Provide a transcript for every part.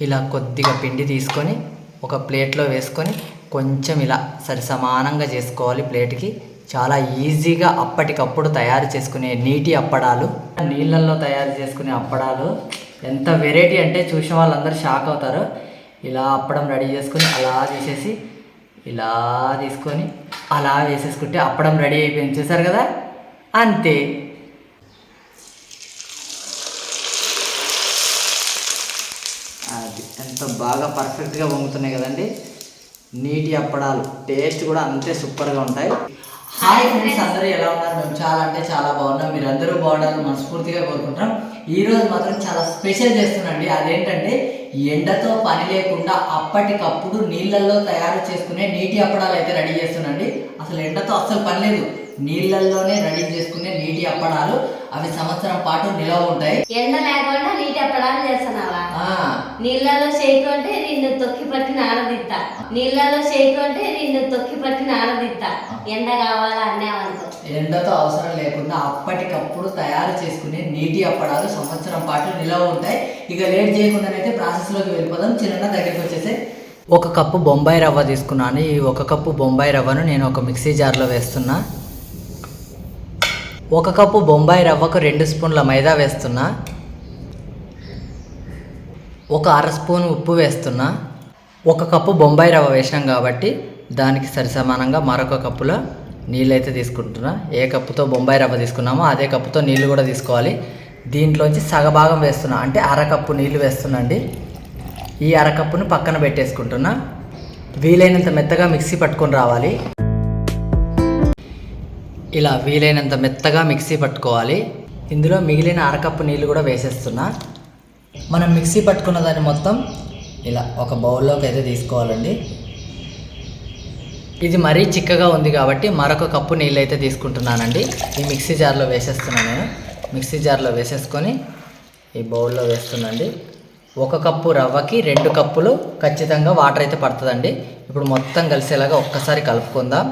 ఇలా కొద్దిగా పిండి తీసుకొని ఒక ప్లేట్లో వేసుకొని కొంచెం ఇలా సరి సమానంగా చేసుకోవాలి ప్లేట్కి. చాలా ఈజీగా అప్పటికప్పుడు తయారు చేసుకునే నీటి అప్పడాలు. నీళ్ళల్లో తయారు చేసుకునే అప్పడాలు. ఎంత వెరైటీ అంటే చూసిన వాళ్ళందరూ షాక్ అవుతారు. ఇలా అప్పడం రెడీ చేసుకొని అలా చేసేసి ఇలా తీసుకొని అలా వేసేసుకుంటే అప్పడం రెడీ అయిపోయింది. చూసారు కదా? అంతే అది ఎంత బాగా పర్ఫెక్ట్గా వంగుతున్నాయి కదండి. నీటి అప్పడాలు. టేస్ట్ కూడా అంతే సూపర్గా ఉంటాయి. హాయ్ ఫ్రెండ్స్ అందరూ ఎలా ఉన్నారు? మేము చాలా అంటే చాలా బాగున్నాం. మీరు అందరూ బాగుండాలని మనస్ఫూర్తిగా కోరుకుంటాం ఈరోజు మాత్రం చాలా స్పెషల్ చేస్తున్నాండి అదేంటంటే ఎండతో పని లేకుండా అప్పటికప్పుడు నీళ్ళల్లో తయారు చేసుకునే నీటి అప్పడాలు అయితే రెడీ చేస్తున్నాండి అసలు ఎండతో అస్సలు పని లేదు. నీళ్ళల్లోనే రెడీ చేసుకునే నీటి అప్పడాలు. అవి సంవత్సరం పాటు నిలవ ఉంటాయి. ఎండ లేకుండా నీటి అప్పడాలు చేస్తున్నావా? నీళ్ళలో చేయకుంటే నిన్ను తొక్కి పట్టిన ఆరదిత్తా నీళ్ళలో చేయకుంటే నిన్ను తొక్కి పట్టిన ఆరదిత్తా ఎండ కావాలా అన్నావనుకో ఎండతో అవసరం లేకుండా అప్పటికప్పుడు తయారు చేసుకునే నీటి అప్పడాలు సంవత్సరం పాటు నిలవ ఉంటాయి. ఇక లేట్ చేయకుండానైతే ప్రాసెస్లోకి వెళ్ళిపోదాం. చిన్న దగ్గరికి వచ్చేసి. ఒక కప్పు బొంబాయి రవ్వ తీసుకున్నాను. ఈ ఒక కప్పు బొంబాయి రవ్వను నేను ఒక మిక్సీ జార్లో వేస్తున్నా. ఒక కప్పు బొంబాయి రవ్వకు రెండు స్పూన్ల మైదా వేస్తున్నా. ఒక అర స్పూన్ ఉప్పు వేస్తున్నా. ఒక కప్పు బొంబాయి రవ్వ వేసాం కాబట్టి దానికి సరి సమానంగా మరొక కప్పులో నీళ్ళు అయితే తీసుకుంటున్నా. ఏ కప్పుతో బొంబాయి రవ్వ తీసుకున్నామో అదే కప్పుతో నీళ్ళు కూడా తీసుకోవాలి. దీంట్లోంచి సగభాగం వేస్తున్నా. అంటే అరకప్పు నీళ్ళు వేస్తున్నా అండి. ఈ అరకప్పును పక్కన పెట్టేసుకుంటున్నా. వీలైనంత మెత్తగా మిక్సీ పట్టుకొని రావాలి. ఇలా వీలైనంత మెత్తగా మిక్సీ పట్టుకోవాలి. ఇందులో మిగిలిన అరకప్పు నీళ్ళు కూడా వేసేస్తున్నా. మనం మిక్సీ పట్టుకున్న దాన్ని మొత్తం ఇలా ఒక బౌల్లోకి అయితే తీసుకోవాలండి. ఇది మరీ చిక్కగా ఉంది కాబట్టి మరొక కప్పు నీళ్ళు అయితే తీసుకుంటున్నానండి. ఈ మిక్సీ జార్లో వేసేస్తున్నాను నేను. మిక్సీ జార్లో వేసేసుకొని ఈ బౌల్లో వేస్తున్నాండి ఒక కప్పు రవ్వకి రెండు కప్పులు ఖచ్చితంగా వాటర్ అయితే పడుతుందండి. ఇప్పుడు మొత్తం కలిసేలాగా ఒక్కసారి కలుపుకుందాం.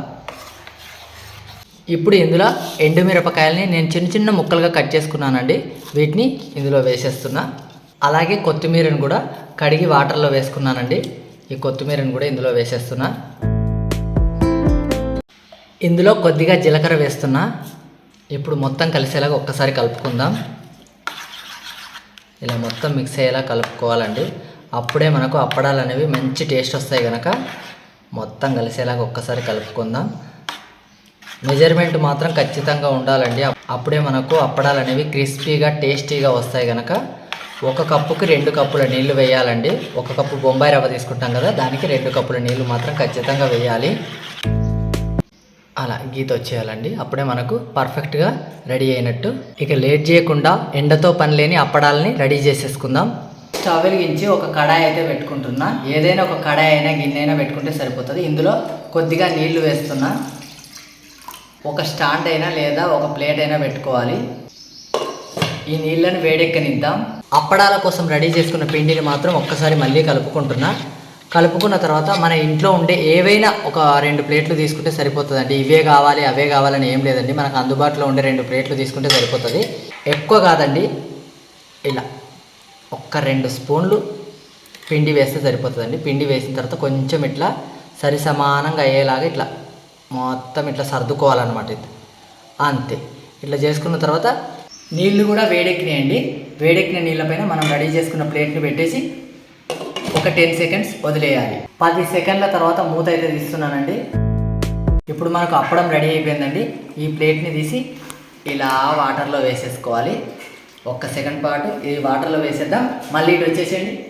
ఇప్పుడు ఇందులో ఎండుమిరపకాయలని నేను చిన్న చిన్న ముక్కలుగా కట్ చేసుకున్నానండి. వీటిని ఇందులో వేసేస్తున్నా. అలాగే కొత్తిమీరను కూడా కడిగి వాటర్లో వేసుకున్నానండి. ఈ కొత్తిమీరను కూడా ఇందులో వేసేస్తున్నా. ఇందులో కొద్దిగా జీలకర్ర వేస్తున్నా. ఇప్పుడు మొత్తం కలిసేలాగా ఒక్కసారి కలుపుకుందాం. ఇలా మొత్తం మిక్స్ అయ్యేలా కలుపుకోవాలండి. అప్పుడే మనకు అప్పడాలు అనేవి మంచి టేస్ట్ వస్తాయి కనుక మొత్తం కలిసేలాగా ఒక్కసారి కలుపుకుందాం. మెజర్మెంట్ మాత్రం ఖచ్చితంగా ఉండాలండి. అప్పుడే మనకు అప్పడాలు అనేవి క్రిస్పీగా టేస్టీగా వస్తాయి కనుక ఒక కప్పుకి రెండు కప్పుల నీళ్ళు వేయాలండి. ఒక కప్పు బొంబాయి రవ్వ తీసుకుంటాం కదా దానికి రెండు కప్పుల నీళ్ళు మాత్రం ఖచ్చితంగా వేయాలి. అలా గీత వచ్చేయాలండి. అప్పుడే మనకు పర్ఫెక్ట్గా రెడీ అయినట్టు. ఇక లేట్ చేయకుండా ఎండతో పని లేని అప్పడాలని రెడీ చేసేసుకుందాం. స్టవ్ వెలిగించి ఒక కడాయి అయితే పెట్టుకుంటున్నా. ఏదైనా ఒక కడాయి అయినా గిన్నె అయినా పెట్టుకుంటే సరిపోతుంది. ఇందులో కొద్దిగా నీళ్ళు వేస్తున్నా. ఒక స్టాండ్ అయినా లేదా ఒక ప్లేట్ అయినా పెట్టుకోవాలి. ఈ నీళ్ళని వేడెక్కనిద్దాం. అప్పడాల కోసం రెడీ చేసుకున్న పిండిని మాత్రం ఒక్కసారి మళ్ళీ కలుపుకుంటున్నా. కలుపుకున్న తర్వాత మన ఇంట్లో ఉండే ఏవైనా ఒక రెండు ప్లేట్లు తీసుకుంటే సరిపోతుందండి. ఇవే కావాలి అవే కావాలని ఏం లేదండి. మనకు అందుబాటులో ఉండే రెండు ప్లేట్లు తీసుకుంటే సరిపోతుంది. ఎక్కువ కాదండి. ఇలా ఒక్క రెండు స్పూన్లు పిండి వేస్తే సరిపోతుందండి. పిండి వేసిన తర్వాత కొంచెం ఇట్లా సరి సమానంగా అయ్యేలాగా ఇట్లా మొత్తం ఇట్లా సర్దుకోవాలన్నమాట ఇది. అంతే. ఇట్లా చేసుకున్న తర్వాత నీళ్ళు కూడా వేడెక్కినాయండి. వేడెక్కిన నీళ్ళపైన మనం రెడీ చేసుకున్న ప్లేట్ని పెట్టేసి ఒక టెన్ సెకండ్స్ వదిలేయాలి. పది సెకండ్ల తర్వాత మూత అయితే తీస్తున్నానండి. ఇప్పుడు మనకు అప్పడం రెడీ అయిపోయిందండి. ఈ ప్లేట్ని తీసి ఇలా వాటర్లో వేసేసుకోవాలి. ఒక్క సెకండ్ పాటు ఈ వాటర్లో వేసేద్దాం. మళ్ళీ ఇటు వచ్చేసేయండి.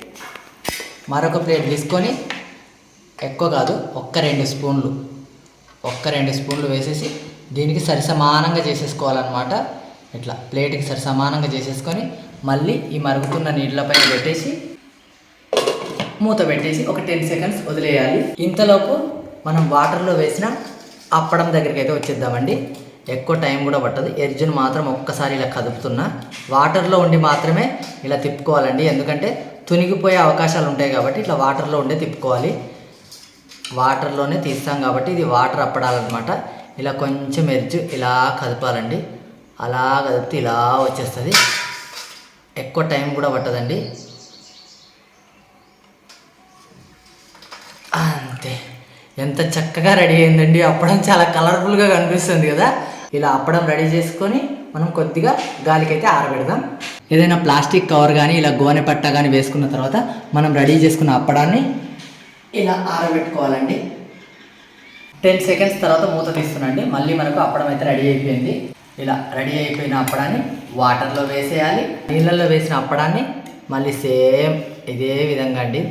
మరొక ప్లేట్ తీసుకొని ఎక్కువ కాదు ఒక్క రెండు స్పూన్లు. ఒక్క రెండు స్పూన్లు వేసేసి దీనికి సరి సమానంగా చేసేసుకోవాలన్నమాట. ఇట్లా ప్లేట్కి సరి సమానంగా చేసేసుకొని మళ్ళీ ఈ మరుగుతున్న నీళ్ళపైన పెట్టేసి మూత పెట్టేసి ఒక టెన్ సెకండ్స్ వదిలేయాలి. ఇంతలోపు మనం వాటర్లో వేసిన అప్పడం దగ్గరికి అయితే వచ్చేద్దామండి. ఎక్కువ టైం కూడా పట్టదు. ఎర్జును మాత్రం ఒక్కసారి ఇలా కదుపుతున్నా. వాటర్లో ఉండి మాత్రమే ఇలా తిప్పుకోవాలండి. ఎందుకంటే తునిగిపోయే అవకాశాలు ఉంటాయి కాబట్టి ఇట్లా వాటర్లో ఉండే తిప్పుకోవాలి. వాటర్లోనే తీస్తాం కాబట్టి ఇది వాటర్ అప్పడాలన్నమాట. ఇలా కొంచెం ఎర్జు ఇలా కదపాలండి. అలా కదిపితే ఇలా వచ్చేస్తుంది. ఎక్కువ టైం కూడా పట్టదండి. అంతే. ఎంత చక్కగా రెడీ అయిందండి. అప్పడం చాలా కలర్ఫుల్గా కనిపిస్తుంది కదా. ఇలా అప్పడం రెడీ చేసుకొని మనం కొద్దిగా గాలికైతే ఆరబెడదాం. ఏదైనా ప్లాస్టిక్ కవర్ కానీ ఇలా గోనె పట్ట కానీ వేసుకున్న తర్వాత మనం రెడీ చేసుకున్న అప్పడాన్ని ఇలా ఆరబెట్టుకోవాలండి. టెన్ సెకండ్స్ తర్వాత మూత తీస్తున్నాండి. మళ్ళీ మనకు అప్పడం అయితే రెడీ అయిపోయింది. ఇలా రెడీ అయిపోయిన అప్పడాన్ని వాటర్లో వేసేయాలి. నీళ్ళల్లో వేసిన అప్పడాన్ని మళ్ళీ సేమ్ ఇదే విధంగా అండి.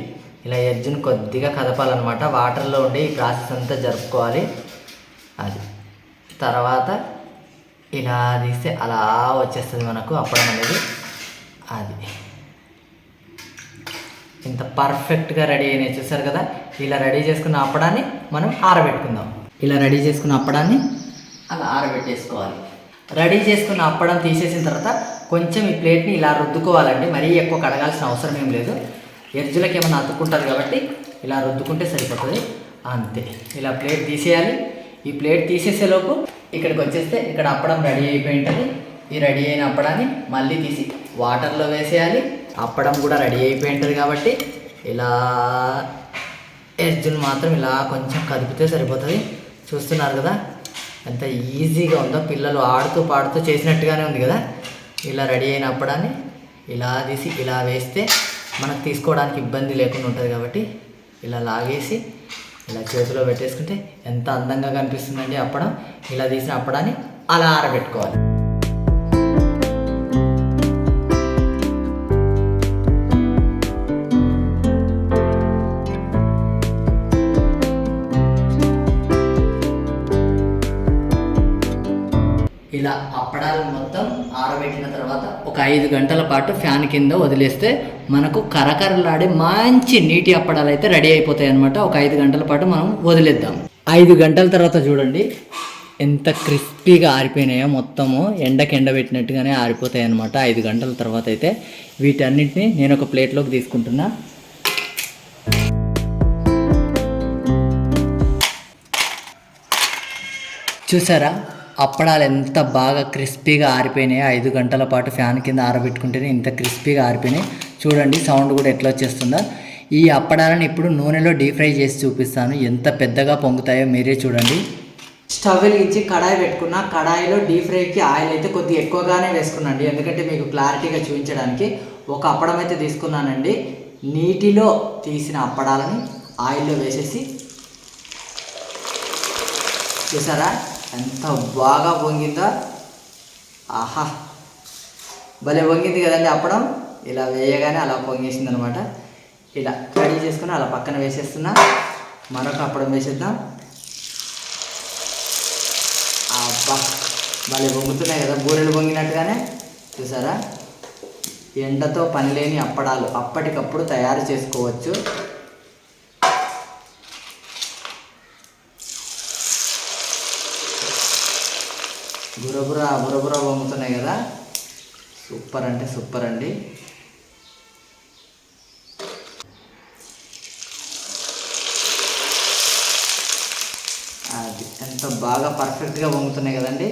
ఇలా ఎడ్జ్ని కొద్దిగా కదపాలన్నమాట. వాటర్లో ఉండి ఈ ప్రాసెస్ అంతా జరుపుకోవాలి. అది తర్వాత ఇలా తీస్తే అలా వచ్చేస్తుంది మనకు అప్పడం అనేది. అది. ఇంత పర్ఫెక్ట్గా రెడీ అయినాయి చూసారు కదా? ఇలా రెడీ చేసుకున్న అప్పడాన్ని మనం ఆరబెట్టుకుందాం. ఇలా రెడీ చేసుకున్న అప్పడాన్ని అలా ఆరబెట్టేసుకోవాలి. రెడీ చేసుకున్న అప్పడం తీసేసిన తర్వాత కొంచెం ఈ ప్లేట్ని ఇలా రుద్దుకోవాలండి. మరీ ఎక్కువ కడగాల్సిన అవసరం ఏం లేదు. ఎడ్జులకి ఏమైనా అతుక్కుంటుంది కాబట్టి ఇలా రుద్దుకుంటే సరిపోతుంది. అంతే. ఇలా ప్లేట్ తీసేయాలి. ఈ ప్లేట్ తీసేసేలోపు ఇక్కడికి వచ్చేస్తే ఇక్కడ అప్పడం రెడీ అయిపోయి ఉంటుంది. ఈ రెడీ అయిన అప్పడాన్ని మళ్ళీ తీసి వాటర్లో వేసేయాలి. అప్పడం కూడా రెడీ అయిపోయి ఉంటుంది కాబట్టి ఇలా ఎర్జున్ మాత్రం ఇలా కొంచెం కదిపితే సరిపోతుంది. చూస్తున్నారు కదా? ఎంత ఈజీగా ఉందో పిల్లలు ఆడుతూ పాడుతూ చేసినట్టుగానే ఉంది కదా? ఇలా రెడీ అయిన అప్పడాన్ని ఇలా తీసి ఇలా వేస్తే మనకు తీసుకోవడానికి ఇబ్బంది లేకుండా ఉంటుంది కాబట్టి ఇలా లాగేసి ఇలా చేతిలో పెట్టేసుకుంటే ఎంత అందంగా కనిపిస్తుందండి అప్పడం. ఇలా తీసిన అప్పడాన్ని అలా ఆరబెట్టుకోవాలి. ఇలా మొత్తం ఆరబెట్టిన తర్వాత ఒక ఐదు గంటల పాటు ఫ్యాన్ కింద వదిలేస్తే మనకు కరకరలాడే మంచి నీటి అప్పడాలు అయితే రెడీ అయిపోతాయి అనమాట ఒక ఐదు గంటల పాటు మనం వదిలేద్దాం. ఐదు గంటల తర్వాత చూడండి ఎంత క్రిస్పీగా ఆరిపోయినాయో మొత్తము. ఎండకి ఎండబెట్టినట్టుగానే ఆరిపోతాయి అనమాట ఐదు గంటల తర్వాత అయితే. వీటన్నిటిని నేను ఒక ప్లేట్లోకి తీసుకుంటున్నా. చూసారా? అప్పడాలు ఎంత బాగా క్రిస్పీగా ఆరిపోయినాయి. ఐదు గంటల పాటు ఫ్యాన్ కింద ఆరబెట్టుకుంటేనే ఇంత క్రిస్పీగా ఆరిపోయినాయి. చూడండి సౌండ్ కూడా ఎట్లా వచ్చేస్తుందో. ఈ అప్పడాలను ఇప్పుడు నూనెలో డీప్ ఫ్రై చేసి చూపిస్తాను. ఎంత పెద్దగా పొంగుతాయో మీరే చూడండి. స్టవ్ వెలిగించి కడాయి పెట్టుకున్న కడాయిలో డీప్ ఫ్రైకి ఆయిల్ అయితే కొద్దిగా ఎక్కువగానే వేసుకున్నాండి ఎందుకంటే మీకు క్లారిటీగా చూపించడానికి ఒక అప్పడం అయితే తీసుకున్నానండి. నీటిలో తీసిన అప్పడాలని ఆయిల్లో వేసేసి చూసారా? ఎంత బాగా పొంగిందా? ఆహా. భలే పొంగింది కదండి అప్పడం. ఇలా వేయగానే అలా పొంగేసింది అనమాట ఇలా రెడీ చేసుకుని అలా పక్కన వేసేస్తున్నా. మరొక అప్పడం వేసేద్దాం. అబ్బా. భలే పొంగుతున్నాయి కదా బూరెలు పొంగినట్టుగానే. చూసారా? ఎండతో పని లేని అప్పడాలు అప్పటికప్పుడు తయారు చేసుకోవచ్చు. బురబుర బురబుర పొంగుతున్నాయి కదా. సూపర్ అంటే సూపర్ అండి. అది ఎంత బాగా పర్ఫెక్ట్గా పొంగుతున్నాయి కదండి.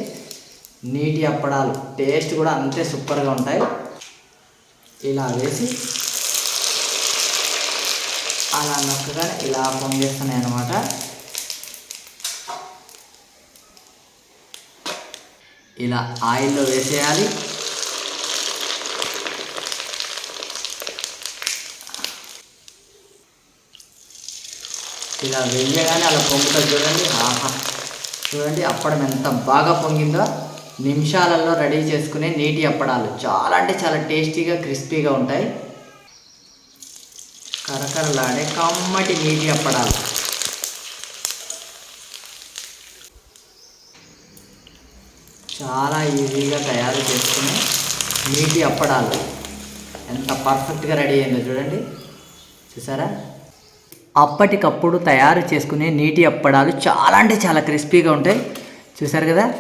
నీటి అప్పడాలు. టేస్ట్ కూడా అంతే సూపర్గా ఉంటాయి. ఇలా వేసి అలా నొక్కగా ఇలా పొంగేస్తున్నాయి అన్నమాట ఇలా ఆయిల్లో వేసేయాలి. ఇలా వేయగానే అలా పొంగుతుంది చూడండి. ఆహా. చూడండి అప్పడం ఎంత బాగా పొంగిందో. నిమిషాలలో రెడీ చేసుకునే నీటి అప్పడాలు. చాలా అంటే చాలా టేస్టీగా క్రిస్పీగా ఉంటాయి. కరకరలాడే కమ్మటి నీటి అప్పడాలు. చాలా ఈజీగా తయారు చేసుకుని నీటి అప్పడాలు. ఎంత పర్ఫెక్ట్గా రెడీ అయిందో చూడండి. చూసారా? అప్పటికప్పుడు తయారు చేసుకునే నీటి అప్పడాలు చాలా అంటే చాలా క్రిస్పీగా ఉంటాయి. చూసారు కదా?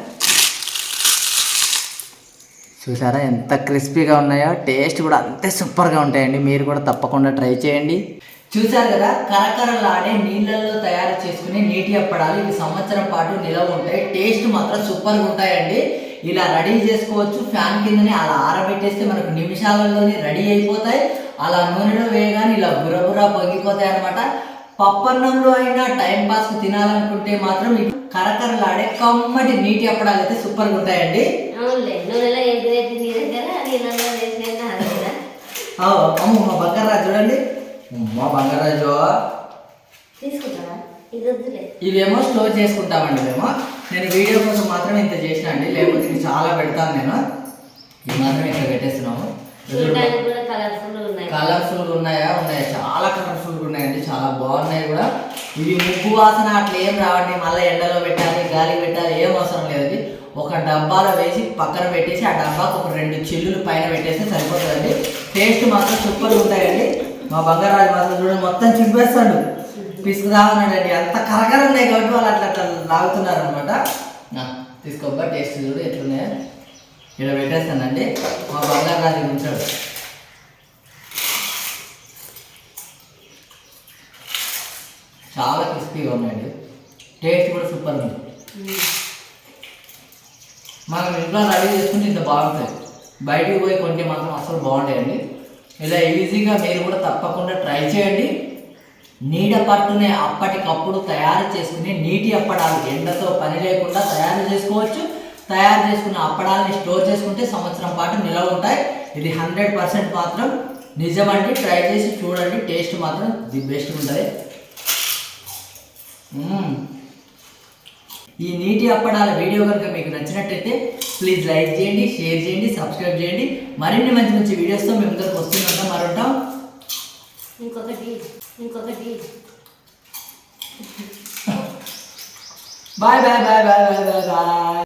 చూసారా? ఎంత క్రిస్పీగా ఉన్నాయో? టేస్ట్ కూడా అంతే సూపర్గా ఉంటాయండి. మీరు కూడా తప్పకుండా ట్రై చేయండి. చూసారు కదా? కరకరలాడే నీళ్ళల్లో తయారు చేసుకునే నీటి అప్పడాలు ఇవి సంవత్సరం పాటు నిలవ ఉంటాయి. టేస్ట్ మాత్రం సూపర్గా ఉంటాయండి. ఇలా రెడీ చేసుకోవచ్చు. ఫ్యాన్ కిందనే అలా ఆరబెట్టేస్తే మనకు నిమిషాలలోనే రెడీ అయిపోతాయి. అలా నూనెలో వేయగానే ఇలా బుర్రబుర్ర పొంగిపోతాయి అనమాట పప్పన్నంలో అయినా టైం పాస్కు తినాలనుకుంటే మాత్రం కరకరలాడే కమ్మటి నీటి అప్పడాలు అయితే సూపర్గా ఉంటాయండి. అమ్మ బంగారాజు చూడండి. మా బంగారాజు. ఇది ఇవేమో స్టోర్ చేసుకుంటామండి మేము. నేను వీడియో కోసం మాత్రం ఇంత చేసిన అండి లేకపోతే ఇవి చాలా పెడతాను నేను. ఇవి మాత్రం ఇక్కడ పెట్టేస్తున్నాము. కలర్ఫుల్ ఉన్నాయి. కలర్ఫుల్ ఉన్నాయా? ఉన్నాయి? చాలా కలర్ఫుల్ ఉన్నాయండి చాలా బాగున్నాయి కూడా. ఇవి ముగ్గు వాసన అట్లా ఏం రావండి మళ్ళీ ఎండలో పెట్టాలి గాలి పెట్టాలి ఏం అవసరం లేదండి. ఒక డబ్బాలో వేసి పక్కన పెట్టేసి ఆ డబ్బాకు ఒక రెండు చిల్లులు పైన పెట్టేస్తే సరిపోతుందండి. టేస్ట్ మాత్రం సూపర్ ఉంటాయండి. మా బంగారాజు మాత్రం చూడండి మొత్తం చింపేస్తాడు. పిసుకుదా ఉన్నాడండి అంత కరకర ఉన్నాయి కాబట్టి వాళ్ళు అట్లా అట్లా లాగుతున్నారు అనమాట తీసుకోబ్బా టేస్ట్ చూడు ఎట్లున్నాయి. ఇక్కడ పెట్టేస్తానండి. మా బంగారాజు ఉంచాడు చాలా క్రిస్పీగా ఉన్నాయండి. టేస్ట్ కూడా సూపర్ ఉంది. మనం ఇంట్లో రెడీ చేసుకుంటే ఇంత బాగుంటుంది. బయటికి పోయి కొంటే మాత్రం అసలు బాగుంటాయండి ఇలా ఈజీగా మీరు కూడా తప్పకుండా ట్రై చేయండి. నీడ పట్టునే అప్పటికప్పుడు తయారు చేసుకుని నీటి అప్పడాలు ఎండతో పని లేకుండా తయారు చేసుకోవచ్చు. తయారు చేసుకున్న అప్పడాలని స్టోర్ చేసుకుంటే సంవత్సరం పాటు నిలవ ఉంటాయి. ఇది హండ్రెడ్ పర్సెంట్ మాత్రం నిజమండి. ట్రై చేసి చూడండి. టేస్ట్ మాత్రం ది బెస్ట్ ఉంటుంది. ఈ నీటి అప్పడాల వీడియో కనుక మీకు నచ్చినట్టయితే ప్లీజ్ లైక్ చేయండి షేర్ చేయండి సబ్స్క్రైబ్ చేయండి. మరిన్ని మంచి మంచి వీడియోస్తో మేము ముందరకు వస్తుంటాం మరి ఉంటాం ఇంకొకటి ఇంకొకటి. Bye bye bye bye bye bye bye